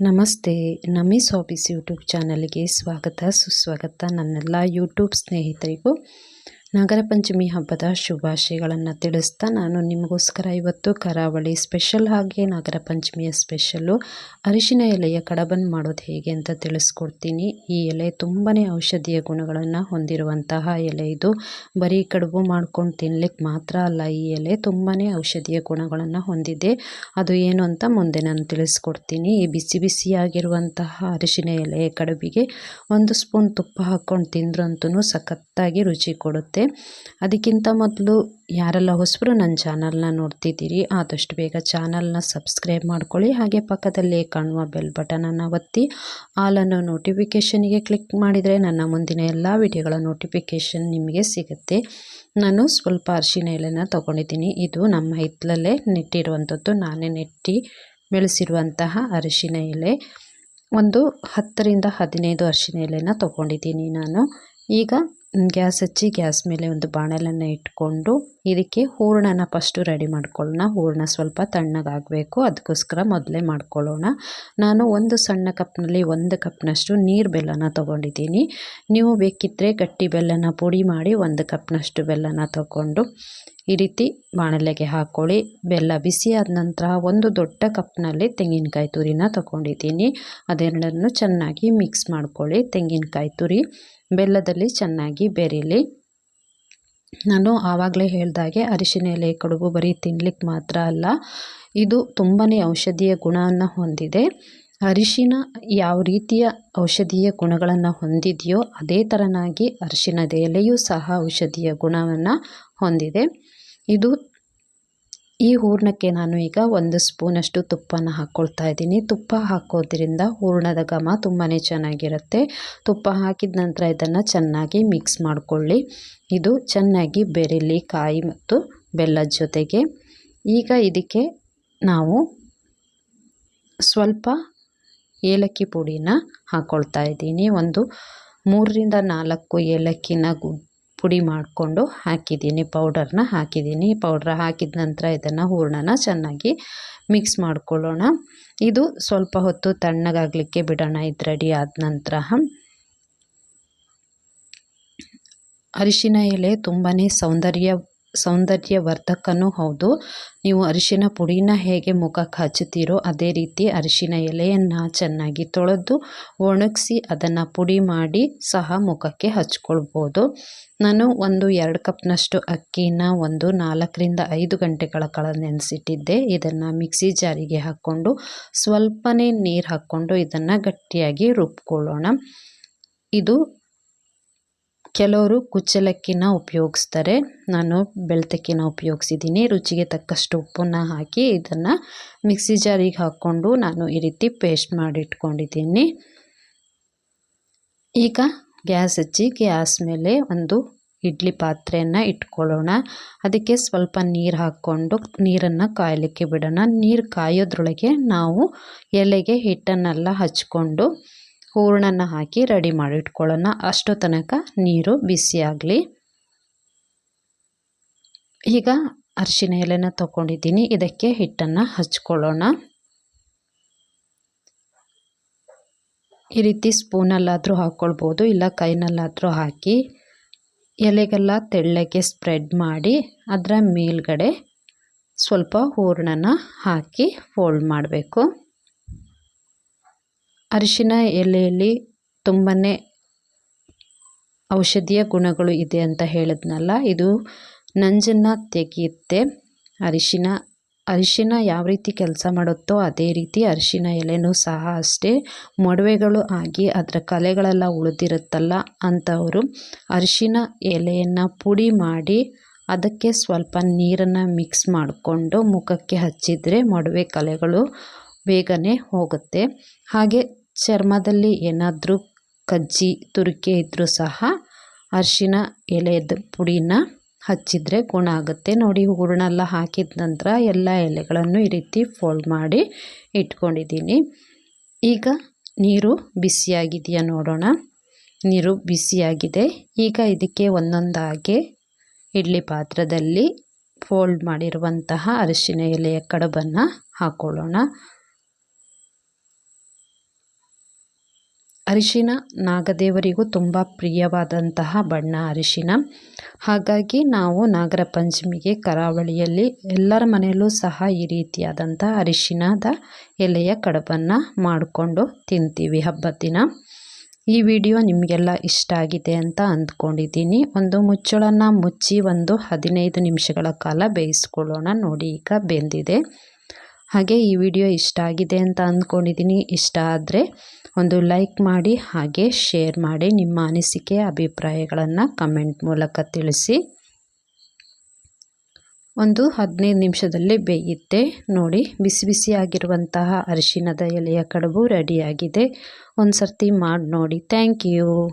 ನಮಸ್ತೆ ನಮೀಸ್ hobbies YouTube ಚಾನಲ್ಗೆ ಸ್ವಾಗತ ಸುಸ್ವಾಗತ. ನನ್ನೆಲ್ಲ ಯೂಟ್ಯೂಬ್ ಸ್ನೇಹಿತರಿಗೂ ನಾಗರ ಪಂಚಮಿ ಹಬ್ಬದ ಶುಭಾಶಯಗಳನ್ನು ತಿಳಿಸ್ತಾ ನಾನು ನಿಮಗೋಸ್ಕರ ಇವತ್ತು ಕರಾವಳಿ ಸ್ಪೆಷಲ್ ಹಾಗೆ ನಾಗರ ಪಂಚಮಿಯ ಸ್ಪೆಷಲ್ಲು ಅರಿಶಿನ ಎಲೆಯ ಕಡಬನ್ ಮಾಡೋದು ಹೇಗೆ ಅಂತ ತಿಳಿಸ್ಕೊಡ್ತೀನಿ. ಈ ಎಲೆ ತುಂಬಾ ಔಷಧೀಯ ಗುಣಗಳನ್ನು ಹೊಂದಿರುವಂತಹ ಎಲೆ ಇದು. ಬರೀ ಕಡುಬು ಮಾಡ್ಕೊಂಡು ತಿನ್ಲಿಕ್ಕೆ ಮಾತ್ರ ಅಲ್ಲ, ಈ ಎಲೆ ತುಂಬಾ ಔಷಧೀಯ ಗುಣಗಳನ್ನು ಹೊಂದಿದೆ. ಅದು ಏನು ಅಂತ ಮುಂದೆ ನಾನು ತಿಳಿಸ್ಕೊಡ್ತೀನಿ. ಈ ಬಿಸಿ ಬಿಸಿಯಾಗಿರುವಂತಹ ಅರಿಶಿನ ಎಲೆಯ ಕಡುಬಿಗೆ ಒಂದು ಸ್ಪೂನ್ ತುಪ್ಪ ಹಾಕ್ಕೊಂಡು ತಿಂದ್ರಂತೂ ಸಖತ್ತಾಗಿ ರುಚಿ ಕೊಡುತ್ತೆ. ಅದಕ್ಕಿಂತ ಮೊದಲು ಯಾರೆಲ್ಲ ಹೊಸಬರು ನನ್ನ ಚಾನಲ್ನ ನೋಡ್ತಿದ್ದೀರಿ, ಆದಷ್ಟು ಬೇಗ ಚಾನಲ್ನ ಸಬ್ಸ್ಕ್ರೈಬ್ ಮಾಡ್ಕೊಳ್ಳಿ. ಹಾಗೆ ಪಕ್ಕದಲ್ಲಿ ಕಾಣುವ ಬೆಲ್ ಬಟನನ್ನು ಒತ್ತಿ, ಆಲನ್ನು ನೋಟಿಫಿಕೇಷನ್ಗೆ ಕ್ಲಿಕ್ ಮಾಡಿದರೆ ನನ್ನ ಮುಂದಿನ ಎಲ್ಲ ವಿಡಿಯೋಗಳ ನೋಟಿಫಿಕೇಷನ್ ನಿಮಗೆ ಸಿಗುತ್ತೆ. ನಾನು ಸ್ವಲ್ಪ ಅರಿಶಿನ ಎಲೆನ ತೊಗೊಂಡಿದ್ದೀನಿ. ಇದು ನಮ್ಮ ಹಿತ್ತಲಲ್ಲೇ ನೆಟ್ಟಿರುವಂಥದ್ದು. ನಾನೇ ನೆಟ್ಟಿ ಬೆಳೆಸಿರುವಂತಹ ಅರಿಶಿನ ಎಲೆ. ಒಂದು ಹತ್ತರಿಂದ ಹದಿನೈದು ಅರಿಶಿನ ಎಲೆನ ತೊಗೊಂಡಿದ್ದೀನಿ ನಾನು. ಈಗ ಗ್ಯಾಸ್ ಹಚ್ಚಿ ಗ್ಯಾಸ್ ಮೇಲೆ ಒಂದು ಬಾಣಲೆಯನ್ನು ಇಟ್ಕೊಂಡು ಇದಕ್ಕೆ ಹೂರಣನ ಫಸ್ಟು ರೆಡಿ ಮಾಡ್ಕೊಳ್ಳೋಣ. ಹೂರಣ ಸ್ವಲ್ಪ ತಣ್ಣಗಾಗಬೇಕು. ಅದಕ್ಕೋಸ್ಕರ ಮೊದಲೇ ಮಾಡ್ಕೊಳ್ಳೋಣ. ನಾನು ಒಂದು ಸಣ್ಣ ಕಪ್ನಲ್ಲಿ ಒಂದು ಕಪ್ನಷ್ಟು ನೀರು ಬೆಲ್ಲನ ತೊಗೊಂಡಿದ್ದೀನಿ. ನೀವು ಬೇಕಿದ್ದರೆ ಗಟ್ಟಿ ಬೆಲ್ಲನ ಪುಡಿ ಮಾಡಿ ಒಂದು ಕಪ್ನಷ್ಟು ಬೆಲ್ಲನ ತಗೊಂಡು ಈ ರೀತಿ ಬಾಣಲೆಗೆ ಹಾಕ್ಕೊಳ್ಳಿ ಬೆಲ್ಲ ಬಿಸಿ ಆದ ನಂತರ ಒಂದು ದೊಡ್ಡ ಕಪ್ನಲ್ಲಿ ತೆಂಗಿನಕಾಯಿ ತುರಿನ ತೊಗೊಂಡಿದ್ದೀನಿ. ಅದೆರಡನ್ನು ಚೆನ್ನಾಗಿ ಮಿಕ್ಸ್ ಮಾಡ್ಕೊಳ್ಳಿ. ತೆಂಗಿನಕಾಯಿ ತುರಿ ಬೆಲ್ಲದಲ್ಲಿ ಚೆನ್ನಾಗಿ ಬೆರೀಲಿ. ನಾನು ಆವಾಗಲೇ ಹೇಳ್ದಾಗೆ ಅರಿಶಿನ ಎಲೆ ಕಡುಬು ಬರೀ ತಿನ್ಲಿಕ್ಕೆ ಮಾತ್ರ ಅಲ್ಲ, ಇದು ತುಂಬಾ ಔಷಧೀಯ ಗುಣವನ್ನು ಹೊಂದಿದೆ. ಅರಿಶಿನ ಯಾವ ರೀತಿಯ ಔಷಧೀಯ ಗುಣಗಳನ್ನು ಹೊಂದಿದೆಯೋ ಅದೇ ಥರನಾಗಿ ಅರಿಶಿನದ ಎಲೆಯೂ ಸಹ ಔಷಧೀಯ ಗುಣವನ್ನು ಹೊಂದಿದೆ. ಇದು ಈ ಹೂರಣಕ್ಕೆ ನಾನು ಈಗ ಒಂದು ಸ್ಪೂನಷ್ಟು ತುಪ್ಪನ ಹಾಕ್ಕೊಳ್ತಾ ಇದ್ದೀನಿ. ತುಪ್ಪ ಹಾಕೋದ್ರಿಂದ ಹೂರ್ಣದ ಘಮ ತುಂಬಾ ಚೆನ್ನಾಗಿರುತ್ತೆ. ತುಪ್ಪ ಹಾಕಿದ ನಂತರ ಇದನ್ನು ಚೆನ್ನಾಗಿ ಮಿಕ್ಸ್ ಮಾಡಿಕೊಳ್ಳಿ. ಇದು ಚೆನ್ನಾಗಿ ಬೆರೀಲಿ ಕಾಯಿ ಮತ್ತು ಬೆಲ್ಲದ ಜೊತೆಗೆ. ಈಗ ಇದಕ್ಕೆ ನಾವು ಸ್ವಲ್ಪ ಏಲಕ್ಕಿ ಪುಡಿನ ಹಾಕ್ಕೊಳ್ತಾ ಇದ್ದೀನಿ. ಒಂದು ಮೂರರಿಂದ ನಾಲ್ಕು ಏಲಕ್ಕಿನ ಗು ಪುಡಿ ಮಾಡಿಕೊಂಡು ಹಾಕಿದ್ದೀನಿ ಪೌಡರ್ನ ಹಾಕಿದ್ದೀನಿ. ಪೌಡ್ರ್ ಹಾಕಿದ ನಂತರ ಇದನ್ನು ಹೂರಣನ ಚೆನ್ನಾಗಿ ಮಿಕ್ಸ್ ಮಾಡ್ಕೊಳ್ಳೋಣ. ಇದು ಸ್ವಲ್ಪ ಹೊತ್ತು ತಣ್ಣಗಾಗಲಿಕ್ಕೆ ಬಿಡೋಣ. ಇದು ರೆಡಿ ಆದ ನಂತರ ಅರಿಶಿನ ಎಲೆ ತುಂಬಾ ಸೌಂದರ್ಯ ಸೌಂದರ್ಯವರ್ಧಕನೂ ಹೌದು. ನೀವು ಅರಿಶಿನ ಪುಡಿನ ಹೇಗೆ ಮುಖಕ್ಕೆ ಹಚ್ಚುತ್ತೀರೋ ಅದೇ ರೀತಿ ಅರಿಶಿನ ಎಲೆಯನ್ನು ಚೆನ್ನಾಗಿ ತೊಳೆದು ಒಣಗಿಸಿ ಅದನ್ನು ಪುಡಿ ಮಾಡಿ ಸಹ ಮುಖಕ್ಕೆ ಹಚ್ಕೊಳ್ಬೋದು. ನಾನು ಒಂದು ಎರಡು ಕಪ್ನಷ್ಟು ಅಕ್ಕಿನ ಒಂದು ನಾಲ್ಕರಿಂದ ಐದು ಗಂಟೆಗಳ ಕಾಲ ನೆನೆಸಿಟ್ಟಿದ್ದೆ. ಇದನ್ನು ಮಿಕ್ಸಿ ಜಾರಿಗೆ ಹಾಕ್ಕೊಂಡು ಸ್ವಲ್ಪನೇ ನೀರು ಹಾಕ್ಕೊಂಡು ಇದನ್ನು ಗಟ್ಟಿಯಾಗಿ ರುಬ್ಕೊಳ್ಳೋಣ. ಇದು ಕೆಲವರು ಕುಚ್ಚಲಕ್ಕಿನ ಉಪಯೋಗಿಸ್ತಾರೆ. ನಾನು ಬೆಳ್ತಕ್ಕಿನ ಉಪಯೋಗಿಸಿದ್ದೀನಿ. ರುಚಿಗೆ ತಕ್ಕಷ್ಟು ಉಪ್ಪನ್ನು ಹಾಕಿ ಇದನ್ನು ಮಿಕ್ಸಿ ಜಾರಿಗೆ ಹಾಕ್ಕೊಂಡು ನಾನು ಈ ರೀತಿ ಪೇಸ್ಟ್ ಮಾಡಿಟ್ಕೊಂಡಿದ್ದೀನಿ. ಈಗ ಗ್ಯಾಸ್ ಹಚ್ಚಿ ಗ್ಯಾಸ್ ಮೇಲೆ ಒಂದು ಇಡ್ಲಿ ಪಾತ್ರೆಯನ್ನು ಇಟ್ಕೊಳ್ಳೋಣ. ಅದಕ್ಕೆ ಸ್ವಲ್ಪ ನೀರು ಹಾಕ್ಕೊಂಡು ನೀರನ್ನು ಕಾಯಲಿಕ್ಕೆ ಬಿಡೋಣ. ನೀರು ಕಾಯೋದ್ರೊಳಗೆ ನಾವು ಎಲೆಗೆ ಹಿಟ್ಟನ್ನೆಲ್ಲ ಹಚ್ಕೊಂಡು ಹೂರಣನ ಹಾಕಿ ರೆಡಿ ಮಾಡಿ ಇಟ್ಕೊಳ್ಳೋಣ. ಅಷ್ಟು ತನಕ ನೀರು ಬಿಸಿಯಾಗಲಿ ಈಗ ಅರಿಶಿನ ಎಲೆನ ತಗೊಂಡಿದ್ದೀನಿ ಇದಕ್ಕೆ ಹಿಟ್ಟನ್ನು ಹಚ್ಕೊಳ್ಳೋಣ. ಈ ರೀತಿ ಸ್ಪೂನಲ್ಲಾದರೂ ಹಾಕ್ಕೊಳ್ಬೋದು, ಇಲ್ಲ ಕೈನಲ್ಲಾದರೂ ಹಾಕಿ. ಎಲೆಗೆಲ್ಲ ತೆಳ್ಳಗೆ ಸ್ಪ್ರೆಡ್ ಮಾಡಿ ಅದರ ಮೇಲ್ಗಡೆ ಸ್ವಲ್ಪ ಹೂರಣನ ಹಾಕಿ ಫೋಲ್ಡ್ ಮಾಡಬೇಕು. ಅರಿಶಿನ ಎಲೆಯಲ್ಲಿ ತುಂಬಾ ಔಷಧೀಯ ಗುಣಗಳು ಇದೆ ಅಂತ ಹೇಳಿದ್ನಲ್ಲ, ಇದು ನಂಜನ್ನು ತೆಗೆಯುತ್ತೆ. ಅರಿಶಿನ ಅರಿಶಿನ ಯಾವ ರೀತಿ ಕೆಲಸ ಮಾಡುತ್ತೋ ಅದೇ ರೀತಿ ಅರಿಶಿನ ಎಲೆನೂ ಸಹ ಅಷ್ಟೇ. ಮೊಡವೆಗಳು ಆಗಿ ಅದರ ಕಲೆಗಳೆಲ್ಲ ಉಳಿದಿರುತ್ತಲ್ಲ ಅಂಥವರು ಅರಿಶಿನ ಎಲೆಯನ್ನು ಪುಡಿ ಮಾಡಿ ಅದಕ್ಕೆ ಸ್ವಲ್ಪ ನೀರನ್ನು ಮಿಕ್ಸ್ ಮಾಡಿಕೊಂಡು ಮುಖಕ್ಕೆ ಹಚ್ಚಿದರೆ ಮೊಡವೆ ಕಲೆಗಳು ಬೇಗನೆ ಹೋಗುತ್ತೆ. ಹಾಗೆ ಚರ್ಮದಲ್ಲಿ ಏನಾದರೂ ಕಜ್ಜಿ, ತುರಿಕೆ ಇದ್ದರೂ ಸಹ ಅರಿಶಿನ ಎಲೆಯದ ಪುಡಿನ ಹಚ್ಚಿದರೆ ಗುಣ ಆಗುತ್ತೆ. ನೋಡಿ ಹೂರಣ ಹಾಕಿದ ನಂತರ ಎಲ್ಲ ಎಲೆಗಳನ್ನು ಈ ರೀತಿ ಫೋಲ್ಡ್ ಮಾಡಿ ಇಟ್ಕೊಂಡಿದ್ದೀನಿ. ಈಗ ನೀರು ಬಿಸಿಯಾಗಿದೆಯಾ ನೋಡೋಣ. ನೀರು ಬಿಸಿಯಾಗಿದೆ. ಈಗ ಇದಕ್ಕೆ ಒಂದೊಂದಾಗಿ ಇಡ್ಲಿ ಪಾತ್ರದಲ್ಲಿ ಫೋಲ್ಡ್ ಮಾಡಿರುವಂತಹ ಅರಿಶಿನ ಎಲೆಯ ಕಡುಬನ್ನು ಹಾಕ್ಕೊಳ್ಳೋಣ ಅರಿಶಿನ ನಾಗದೇವರಿಗೂ ತುಂಬ ಪ್ರಿಯವಾದಂತಹ ಬಣ್ಣ ಅರಿಶಿನ. ಹಾಗಾಗಿ ನಾವು ನಾಗರ ಪಂಚಮಿಗೆ ಕರಾವಳಿಯಲ್ಲಿ ಎಲ್ಲರ ಮನೆಯಲ್ಲೂ ಸಹ ಈ ರೀತಿಯಾದಂಥ ಅರಿಶಿನದ ಎಲೆಯ ಕಡುಬನ್ನು ಮಾಡಿಕೊಂಡು ತಿಂತೀವಿ ಹಬ್ಬದ ದಿನ ಈ ವಿಡಿಯೋ ನಿಮಗೆಲ್ಲ ಇಷ್ಟ ಆಗಿದೆ ಅಂತ ಅಂದ್ಕೊಂಡಿದ್ದೀನಿ. ಒಂದು ಮುಚ್ಚಳನ್ನು ಮುಚ್ಚಿ ಒಂದು ಹದಿನೈದು ನಿಮಿಷಗಳ ಕಾಲ ಬೇಯಿಸ್ಕೊಳ್ಳೋಣ. ನೋಡಿ, ಈಗ ಬೆಂದಿದೆ. ಹಾಗೆ ಈ ವಿಡಿಯೋ ಇಷ್ಟ ಆಗಿದೆ ಅಂತ ಅಂದ್ಕೊಂಡಿದ್ದೀನಿ. ಇಷ್ಟ ಆದರೆ ಒಂದು ಲೈಕ್ ಮಾಡಿ, ಹಾಗೆ ಶೇರ್ ಮಾಡಿ ನಿಮ್ಮ ಅನಿಸಿಕೆ, ಅಭಿಪ್ರಾಯಗಳನ್ನು ಕಮೆಂಟ್ ಮೂಲಕ ತಿಳಿಸಿ. ಒಂದು ಹದಿನೈದು ನಿಮಿಷದಲ್ಲಿ ಬೇಯುತ್ತೆ ನೋಡಿ, ಬಿಸಿ ಬಿಸಿಯಾಗಿರುವಂತಹ ಅರಿಶಿನದ ಎಲೆಯ ಕಡುಬು ರೆಡಿಯಾಗಿದೆ. ಒಂದು ಸರ್ತಿ ಮಾಡಿ ನೋಡಿ. Thank you.